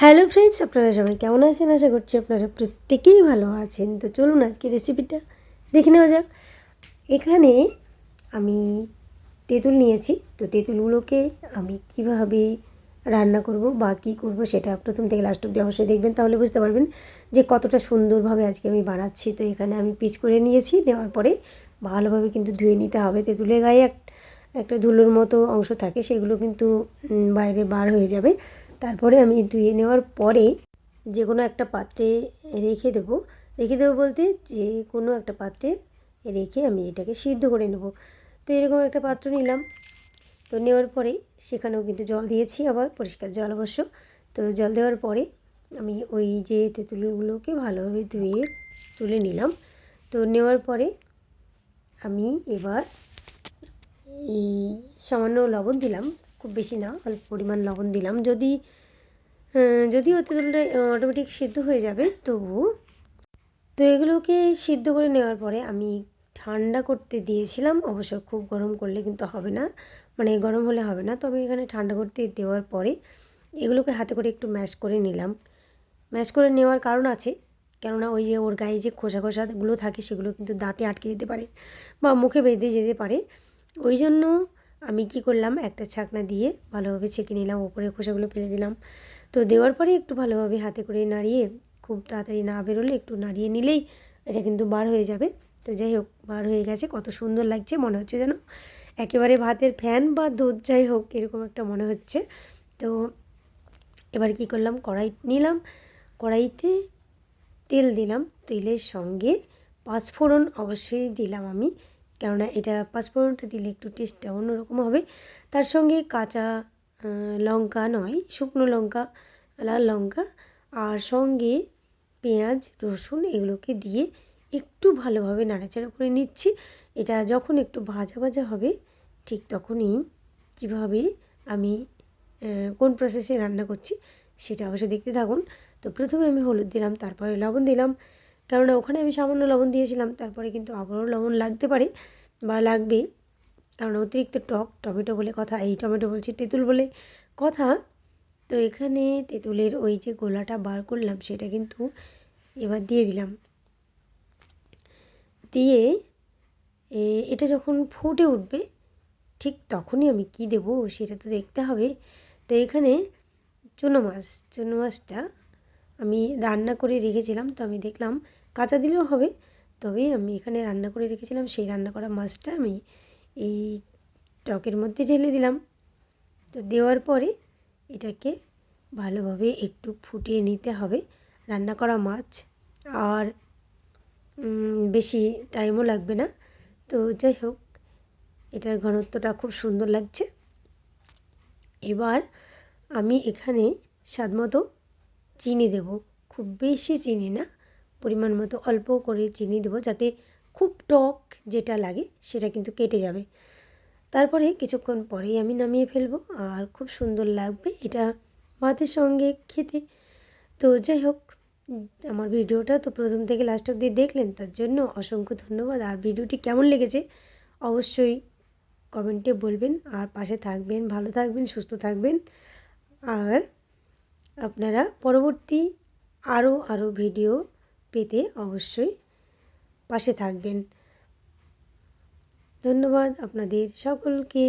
Hello friends, আপনারা সবাই কেমন আছেন? আশা করছি আপনারা প্রত্যেকেই ভালো আছেন। তো চলুন আজকে রেসিপিটা দেখে নেওয়া যাক। এখানে আমি তেঁতুল নিয়েছি। তো তেঁতুলগুলোকে আমি কীভাবে রান্না করব বা কী করব সেটা প্রথম থেকে লাস্ট অব্দি অবশ্যই দেখবেন, তাহলে বুঝতে পারবেন যে কতটা সুন্দরভাবে আজকে আমি বানাচ্ছি। তো এখানে আমি পিচ করে নিয়েছি, নেওয়ার পরে ভালোভাবে কিন্তু ধুয়ে নিতে হবে। তেঁতুলের গায়ে এক, একটা ধুলোর মতো অংশ থাকে, সেগুলো কিন্তু বাইরে বার হয়ে যাবে। তারপরে আমি ধুয়ে নেওয়ার পরে যে কোনো একটা পাত্রে রেখে দেবো। রেখে দেবো বলতে যে কোনো একটা পাত্রে রেখে আমি এটাকে সিদ্ধ করে নেব। তো এরকম একটা পাত্র নিলাম। তো নেওয়ার পরে সেখানেও কিন্তু জল দিয়েছি আবার, পরিষ্কার জল অবশ্য। তো জল দেওয়ার পরে আমি ওই যে তেঁতুলগুলোকে ভালোভাবে ধুয়ে তুলে নিলাম। তো নেওয়ার পরে আমি এবার এই সামান্য লবণ দিলাম। খুব বেশি না, অল্প পরিমাণ লবণ দিলাম। যদি যদি তেঁতুলটা অটোমেটিক সিদ্ধ হয়ে যাবে, তবু তো এগুলোকে সিদ্ধ করে নেওয়ার পরে আমি ঠান্ডা করতে দিয়েছিলাম। অবশ্য খুব গরম করলে কিন্তু হবে না মানে গরম হলে হবে না। তবে এখানে ঠান্ডা করতে দেওয়ার পরে এগুলোকে হাতে করে একটু ম্যাশ করে নিলাম। ম্যাশ করে নেওয়ার কারণ আছে, কেননা ওই যে ওর গায়ে যে খোসা খোসাগুলো থাকে, সেগুলো কিন্তু দাঁতে আটকে যেতে পারে বা মুখে বেঁধে যেতে পারে। ওই জন্য আমি কি করলাম? একটা ছাকনা দিয়ে ভালোভাবে ছেঁকে নিলাম ওপরে খোসাগুলো ফেলে দিলাম। তো দেওয়ার পরে একটু ভালোভাবে হাতে করে নাড়িয়ে, খুব তাড়াতাড়ি না বেরোলে একটু নাড়িয়ে নিলেই এটা কিন্তু বার হয়ে যাবে। তো যাই হোক, বার হয়ে গেছে। কত সুন্দর লাগছে, মনে হচ্ছে যেন একেবারে ভাতের ফ্যান বা দুধ, যাই হোক, এরকম একটা মনে হচ্ছে। তো এবার কি করলাম? কড়াই নিলাম, কড়াইতে তেল দিলাম। তেলের সঙ্গে পাঁচফোড়ন অবশ্যই দিলাম আমি। কেননা এটা পাঁচফোড়নটা দিলে একটু টেস্টটা অন্যরকম হবে। তার সঙ্গে কাঁচা লঙ্কা নয়, শুকনো লঙ্কা, লাল লঙ্কা আর সঙ্গে পেঁয়াজ, রসুন এগুলোকে দিয়ে একটু ভালোভাবে নাড়াচাড়া করে নিচ্ছি। এটা যখন একটু ভাজা ভাজা হবে, ঠিক তখনই কীভাবে আমি কোন প্রসেসে রান্না করছি সেটা অবশ্যই দেখতে থাকুন। তো প্রথমে আমি হলুদ দিলাম, তারপরে লবণ দিলাম। কেননা ওখানে আমি সামান্য লবণ দিয়েছিলাম, তারপরে কিন্তু আবারও লবণ লাগতে পারে বা লাগবে কারণ অতিরিক্ত টক, টমেটো বলে কথা, এই টমেটো বলছি, তেঁতুল বলে কথা। তো এখানে তেঁতুলের ওই যে গোলাটা বার করলাম, সেটা কিন্তু এবার দিয়ে দিলাম। দিয়ে এটা যখন ফুটে উঠবে, ঠিক তখনই আমি কি দেবো সেটা তো দেখতে হবে। তো এখানে চুনো মাছ, চুনো মাছটা আমি রান্না করে রেখেছিলাম, তো আমি দেখলাম কাঁচা দিলেও হবে। তবে আমি এখানে রান্না করে রেখেছিলাম, সেই রান্না করা মাছটা আমি এই টকের মধ্যে ঢেলে দিলাম। তো দেওয়ার পরে এটাকে ভালোভাবে একটু ফুটিয়ে নিতে হবে রান্না করা মাছ। আর বেশি টাইমও লাগবে না। তো যাই হোক, এটার ঘনত্বটা খুব সুন্দর লাগছে। এবার আমি এখানে স্বাদ মতো চিনি দেব। খুব বেশি চিনি না, পরিমাণ মতো অল্প করে চিনি দেবো যাতে খুব টক যেটা লাগে সেটা কিন্তু কেটে যাবে। তারপরে কিছুক্ষণ পরেই আমি নামিয়ে ফেলব আর খুব সুন্দর লাগবে এটা ভাতের সঙ্গে খেতে। তো যাই হোক, আমার ভিডিওটা তো প্রথম থেকে লাস্ট অব্দি দেখলেন, তার জন্য অসংখ্য ধন্যবাদ। আর ভিডিওটি কেমন লেগেছে অবশ্যই কমেন্টে বলবেন। আর পাশে থাকবেন, ভালো থাকবেন, সুস্থ থাকবেন। আর আপনারা পরবর্তী আরও আরও ভিডিও পেতে অবশ্যই পাশে থাকবেন। ধন্যবাদ আপনাদের সকলকে।